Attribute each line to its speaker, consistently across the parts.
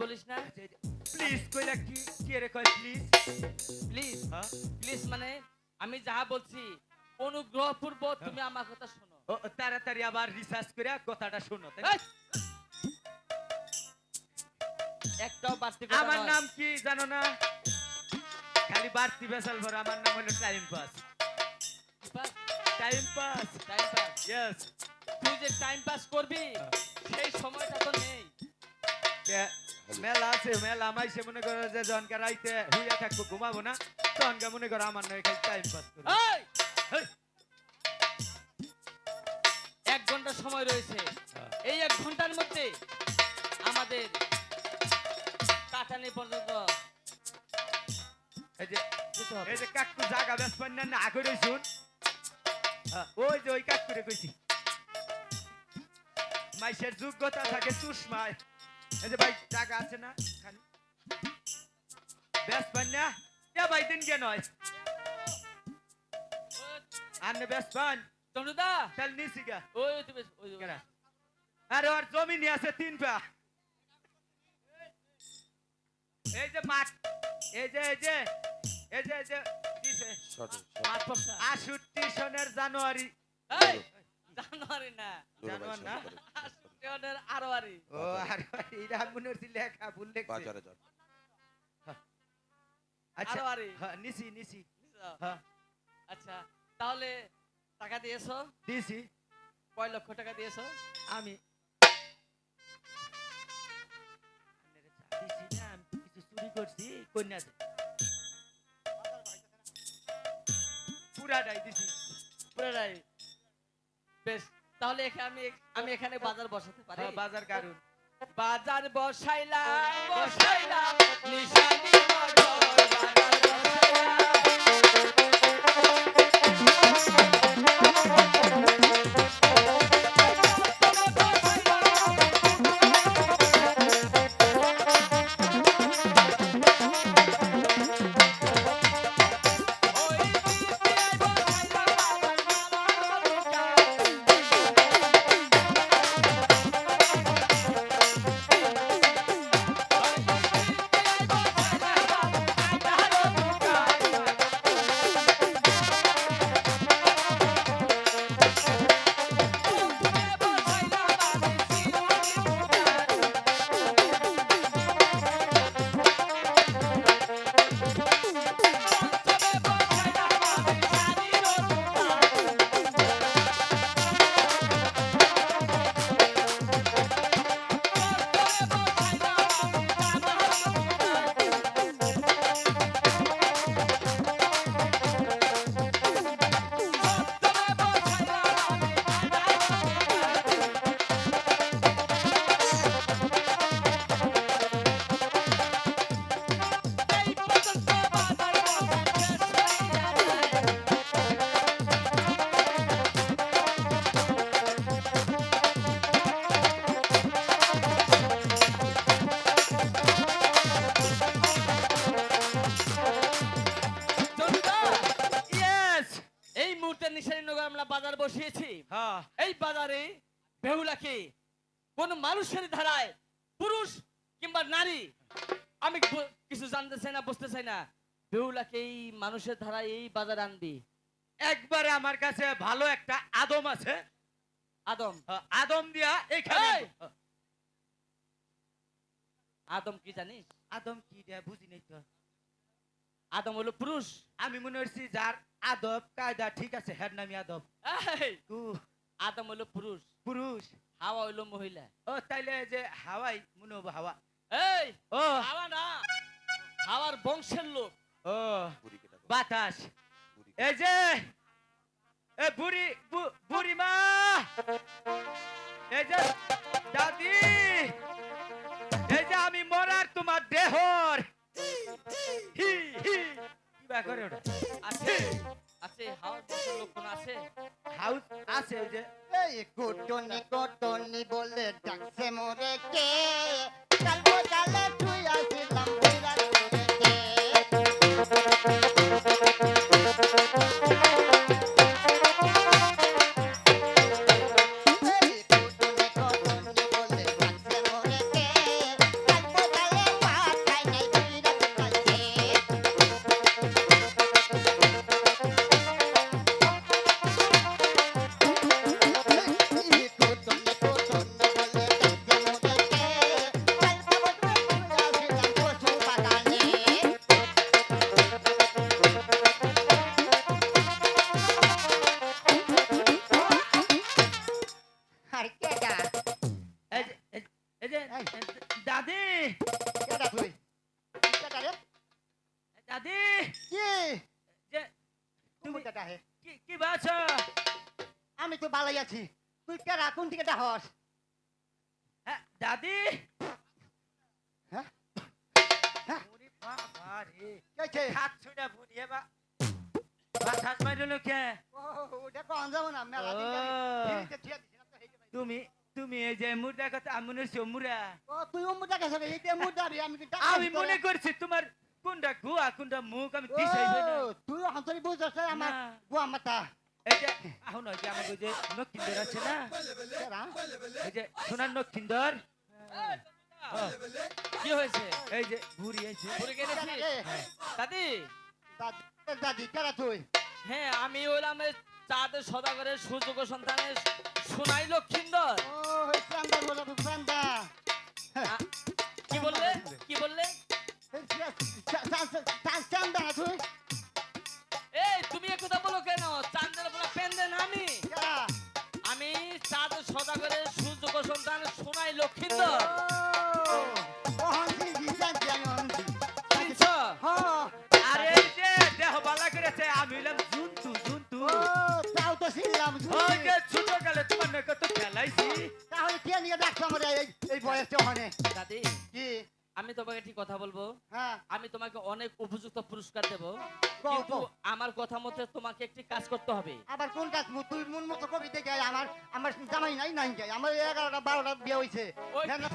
Speaker 1: বলিস না?
Speaker 2: প্লিজ কইলা কি কি রে কয় প্লিজ?
Speaker 1: প্লিজ
Speaker 2: হ্যাঁ?
Speaker 1: প্লিজ মানে আমি যাহা বলছি অনুগ্রহপূর্বক তুমি আমার কথা শোনো।
Speaker 2: তাড়াতাড়ি আবার রিসার্চ করে কথাটা শোনো
Speaker 1: একটাও বাড়তি
Speaker 2: আমার নাম কি জানো না? খালি বাড়তি বেসাল ভর আমার নাম হলো time pass time pass
Speaker 1: time pass।
Speaker 2: Yes
Speaker 1: তুই যে টাইম পাস করবি সেই সময়টা তো নেই।
Speaker 2: মেলা আছে মেলা আমাইছে মনে করো যে জনকে রাইতে হুইয়া থাকব ঘুমাবো না। তখনকে মনে করো আমার নয় খালি টাইম পাস
Speaker 1: এই! এক ঘণ্টা সময় রয়েছে। এই এক ঘণ্টার মধ্যে আমাদের কাটানি পর্যন্ত
Speaker 2: এই যে এই যে কাকু জাগা বেশ পান না না করে শুন। হ্যাঁ, ওই যে ওই কাকুরে কইছি। মাইসের যোগ্যতা থাকে চুষমায়। এই যে ভাই জায়গা আছে না? খালি। বেশ পান না? এ ভাই দিন কে নয় আনে বেশ পান
Speaker 1: চন্দ্রদা?
Speaker 2: তাহলে নিছি গা।
Speaker 1: ওই তুমি ওই
Speaker 2: কেনা আরে ওর জমিনি আছে তিন পা। এই যে মাঠ এই যে এই যে এই যে এই যে দিছে
Speaker 1: মাঠ পড়ছা।
Speaker 2: আষট্টি সনের জানুয়ারি।
Speaker 1: এই! জানুয়ারি না।
Speaker 2: জানুয়ার না?
Speaker 1: আশ্বিনের আরোয়ারি।
Speaker 2: ও আর এটা মনে হচ্ছে লেখা ভুল লেখছে
Speaker 3: বাজারে যান।
Speaker 2: আচ্ছা
Speaker 1: আরোয়ারি।
Speaker 2: হ্যাঁ, নিছি নিছি হ্যাঁ।
Speaker 1: আচ্ছা তাহলে টাকা দিয়েছ?
Speaker 2: দিছি
Speaker 1: কয় লক্ষ টাকা দিয়েছ?
Speaker 2: আমি। কিছু চুরি করছি পুরাটাই দিছি।
Speaker 1: পুরোটাই। বেশ তাহলে এখানে আমি আমি এখানে বাজার বসাতে পারি?
Speaker 2: হ্যাঁ, বাজার কারণ
Speaker 1: বাজার বসাইলাম বসাইলাম। নিশানি বাজার বসাইলাম। বেহুলাকে কোন মানুষের ধারায় পুরুষ কিংবা নারী আমি কিছু জানতে চাই না বুঝতে চাই না। বেহুলাকে এই মানুষের ধারায় এই বাজার আনবি।
Speaker 2: একবারে আমার কাছে ভালো একটা আদম আছে।
Speaker 1: আদম?
Speaker 2: আদম দিয়া এখানে!
Speaker 1: আদম কি জানিস?
Speaker 2: আদম কি রে বুঝি নাই তো?
Speaker 1: আদম হলো পুরুষ।
Speaker 2: আমি মনে হচ্ছি যার আদব কায়দা ঠিক আছে হের নামি আদব।
Speaker 1: আদম হলো পুরুষ।
Speaker 2: পুরুষ।
Speaker 1: হাওয়া হইল মহিলা।
Speaker 2: ও তাইলে যে হাওয়াই মনে হব হাওয়া।
Speaker 1: এই
Speaker 2: ও।
Speaker 1: হাওয়া না হাওয়ার বংশের লোক।
Speaker 2: ও
Speaker 3: বুড়ি
Speaker 2: বাতাস।
Speaker 3: বুড়ি
Speaker 2: এই যে এ বুড়ি বু- বুড়ি মা। এই যে দাদি। এই যে আমি মরার তোমার দেহর। হি হি। কিবা করে ওটা?
Speaker 1: আছে আছে আছে?
Speaker 2: হাউস আছে ওই যে,
Speaker 4: এই কুটনি কটনি বলে ডাকছে মোরে কে? কালবো জালে তুই আসিলাম কি কি আমি তো ভালোই আছি। তুই কেডা কোন দিকে হস
Speaker 2: হ্যাঁ, দাদি?
Speaker 4: হ্যাঁ? হ্যাঁ।
Speaker 2: তুমি তুমি এই যে কথা আমি মনে করছি তোমার কোনটা গুয়া কোনটা মুখ আমি দিশাই পাই না
Speaker 4: তুই হন্তরি বুঝছস আমার
Speaker 2: না।
Speaker 4: বুয়া মাতা
Speaker 2: এই যে আহুন যে আমাকে যে নকিন্দর আছে না? এই যে সোনার নকিন্দর
Speaker 1: কি হয়েছে?
Speaker 2: এই যে ঘুরি আছে
Speaker 1: ঘুরে গেছি
Speaker 4: রে?
Speaker 1: দাদি?
Speaker 4: দাদি কেডা তুই?
Speaker 1: হ্যাঁ আমি হইলাম চাঁদের সদাগরের সুযোগ সন্তানের সদাগরের সুযোগ সন্তান সোনাই
Speaker 4: লক্ষ্মীন্দর
Speaker 2: আরে এই যে দেহ বালা করেছে আমি হইলাম জুন্তু জুন্তু
Speaker 4: তাও তো ছিলাম
Speaker 2: ওই যে ছোট কালে তোমার নাকি তো খেলাইছি।
Speaker 4: তাহলে কে নিয়ে ডাকছো আমার এই বয়সে ওখানে?
Speaker 1: দাদি।
Speaker 4: কি?
Speaker 1: আমি তোমাকে ঠিক কথা বলব?
Speaker 4: হ্যাঁ।
Speaker 1: আমি তোমাকে অনেক উপযুক্ত পুরস্কার দেব। কিন্তু আমার কথা মতে তোমাকে একটি কাজ করতে হবে।
Speaker 4: আবার কোন কাজ? তুই মন মতো কবি দেখে আমার আমার জামাই নাই নাই যাই আমার এগারোটা বারোটা বিয়ে হয়েছে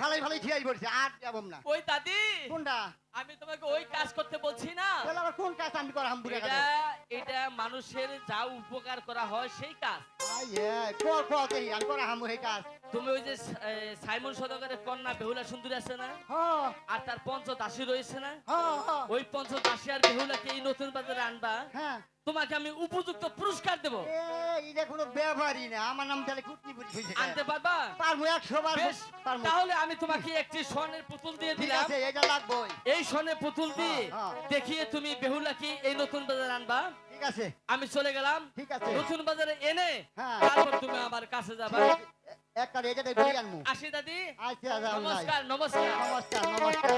Speaker 4: ভালোই ভালোই ঠিয়াই পড়ছে। আর যাব না।
Speaker 1: ওই দাদি!
Speaker 4: কোনটা?
Speaker 1: আমি তোমাকে ওই কাজ করতে বলছি না।
Speaker 4: তাহলে আবার কোন কাজ আমি করা বুড়ে
Speaker 1: এটা এটা মানুষের যা উপকার করা হয় সেই কাজ।
Speaker 4: ক ক দেই আমি করা হামু এই কাজ।
Speaker 1: তুমি ওই যে এ, সাইমন সদাগরের কন্যা বেহুলা সুন্দরী আছে না?
Speaker 4: হ
Speaker 1: আর তার পঞ্চ দাসী রয়েছে না?
Speaker 4: হ হ
Speaker 1: ওই পঞ্চ দাসী আর বেহুলাকে এই নতুন বাজারে আনবা।
Speaker 4: হ্যাঁ।
Speaker 1: তোমাকে আমি উপযুক্ত পুরস্কার দেব।
Speaker 4: এটা কোনো ব্যাপারই না। আমার নাম তাহলে কুটনি বুঝি
Speaker 1: আনতে পারবা?
Speaker 4: পারব একশো বার
Speaker 1: তাহলে আমি তোমাকে একটি স্বর্ণের পুতুল দিয়ে দিলাম।
Speaker 4: এটা
Speaker 1: এই স্বর্ণের পুতুল দিয়ে
Speaker 4: হ্যাঁ,
Speaker 1: দেখিয়ে তুমি বেহুলাকে এই নতুন বাজারে আনবা?
Speaker 4: ঠিক আছে।
Speaker 1: আমি চলে গেলাম।
Speaker 4: ঠিক আছে।
Speaker 1: নতুন বাজারে এনে
Speaker 4: হ্যাঁ।
Speaker 1: তারপর তুমি আমার কাছে যাবা। আসি দাদি।
Speaker 4: আচ্ছা আচ্ছা
Speaker 1: নমস্কার নমস্কার।
Speaker 4: নমস্কার নমস্কার।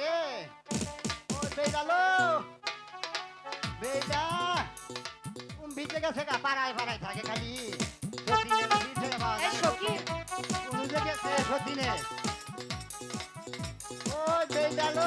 Speaker 4: রে। ও বেদালো বেদা কোন ভিজে গেছে গা পাড়ায় পাড়ায় থাকে খালি। কোন গেছে সতীনে ও বেদালো